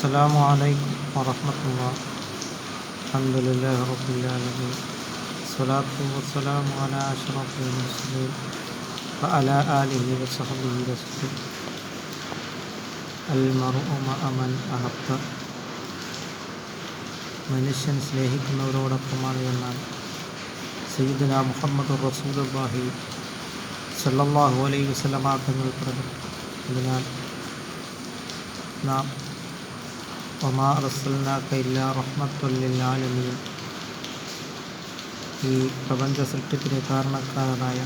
السلام عليكم ورحمة الله الحمد لله رب العالمين الصلاة والسلام على أشرف المرسلين وعلى آله وصحبه وسلم المرء مع من أحب മനുഷ്യൻ സ്നേഹിക്കുന്നവരോടൊപ്പമാണ് എന്നാൽ സയ്യിദന മുഹമ്മദ് റസൂലുള്ളാഹി സല്ലല്ലാഹു അലൈഹി വസല്ലമ തങ്ങൾ പറഞ്ഞു അതിനാൽ നാം ഈ പ്രപഞ്ച സൃഷ്ടിത്തിന് കാരണക്കാരനായ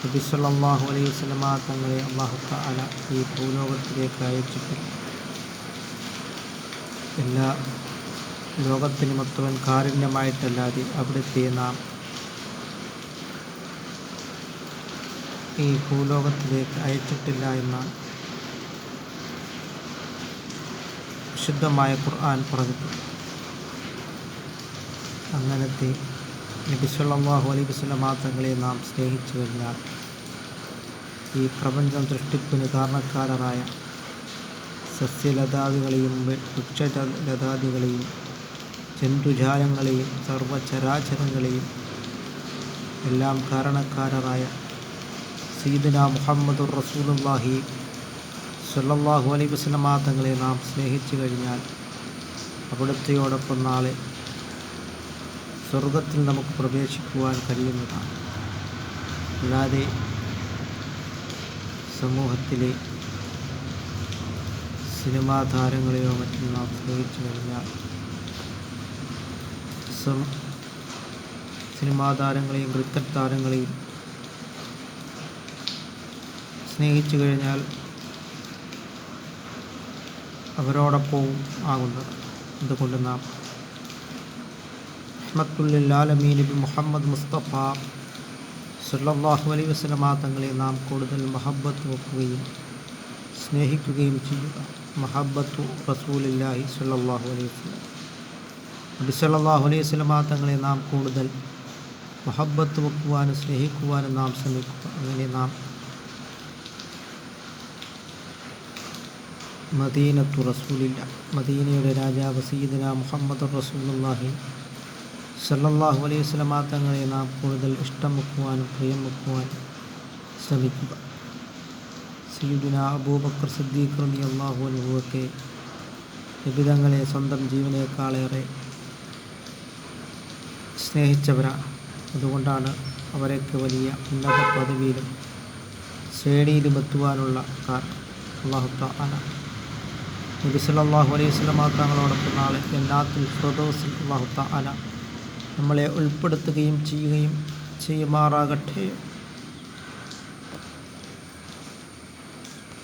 നബിസ്വല്ലാഹു അലൈഹി സ്വലമാ തങ്ങളെ അള്ളാഹുത്ത ഈ ഭൂലോകത്തിലേക്ക് അയച്ചിട്ട് എല്ലാ ലോകത്തിന് മൊത്തവൻ കാരുണ്യമായിട്ടല്ലാതെ അവിടുത്തെ നാം ഈ ഭൂലോകത്തിലേക്ക് അയച്ചിട്ടില്ല എന്നാണ് വിശുദ്ധമായ ഖുർആൻ പറഞ്ഞിട്ടുണ്ട് അങ്ങനത്തെ നബി സല്ലല്ലാഹു അലൈഹി വസല്ലമ തങ്ങളെ നാം സ്നേഹിച്ചു കഴിഞ്ഞാൽ ഈ പ്രപഞ്ചം സൃഷ്ടിപ്പിന് കാരണക്കാരായ സസ്യലതാദികളെയും വൃക്ഷലതാദികളെയും ജന്തുജാലങ്ങളെയും സർവചരാചരങ്ങളെയും എല്ലാം കാരണക്കാരായ സീദന മുഹമ്മദുർ റസൂലുള്ളാഹി സല്ലല്ലാഹു അലൈഹി വസല്ലമ തങ്ങളെ നാം സ്നേഹിച്ചു കഴിഞ്ഞാൽ അവിടുത്തെയോടൊപ്പം നാളെ സ്വർഗത്തിൽ നമുക്ക് പ്രവേശിക്കുവാൻ കഴിയുന്നതാണ്. അല്ലാതെ സമൂഹത്തിലെ സിനിമാ താരങ്ങളെയോ മറ്റും നാം സ്നേഹിച്ചു കഴിഞ്ഞാൽ സിനിമാ താരങ്ങളെയും ക്രിക്കറ്റ് താരങ്ങളെയും സ്നേഹിച്ചു കഴിഞ്ഞാൽ അവരോടൊപ്പവും ആകുന്നത്. അതുകൊണ്ട് നാം അഹമ്മത്തുല്ലാലമീൻ നബി മുഹമ്മദ് മുസ്തഫ സല്ലല്ലാഹു അലൈ വസ്ലമാ തങ്ങളെ നാം കൂടുതൽ മഹബത്ത് വെക്കുകയും സ്നേഹിക്കുകയും ചെയ്യുക. മഹബത്തു റസൂലില്ലാഹി സല്ലല്ലാഹു അലൈഹി വസ്ലം നബി സല്ലല്ലാഹു അലൈഹി വസ്ലമാ തങ്ങളെ നാം കൂടുതൽ മഹബത്ത് വെക്കുവാനും സ്നേഹിക്കുവാനും നാം ശ്രമിക്കുക. അങ്ങനെ നാം മദീനത്തു റസൂലില്ല. മദീനയുടെ രാജാവ് സീദന മുഹമ്മദ് റസൂലുള്ളാഹി. സല്ലാഹു അലൈഹി സ്വലമാ തങ്ങളെ നാം കൂടുതൽ ഇഷ്ടം വെക്കുവാനും പ്രിയം വെക്കുവാനും ശ്രമിക്കുക. സീദുന അബൂബക്കർ സിദ്ദീഖ് റബി അള്ളാഹു അനുഭവത്തെ വിവിധങ്ങളെ സ്വന്തം ജീവനേക്കാളേറെ സ്നേഹിച്ചവരാണ് അതുകൊണ്ടാണ് അവരൊക്കെ വലിയ ഉന്നത പദവിയിലും ശ്രേണിയിലും എത്തുവാനുള്ള കാരണം. അള്ളാഹു താല നബി സല്ലല്ലാഹു അലൈഹി വസല്ലമ തങ്ങളോടൊപ്പം നാളെ എല്ലാത്തിൽ ഫിർദൗസിൽ അള്ളാഹു താല നമ്മളെ ഉൾപ്പെടുത്തുകയും ചെയ്യുകയും ചെയ്യുമാറാകട്ടെ.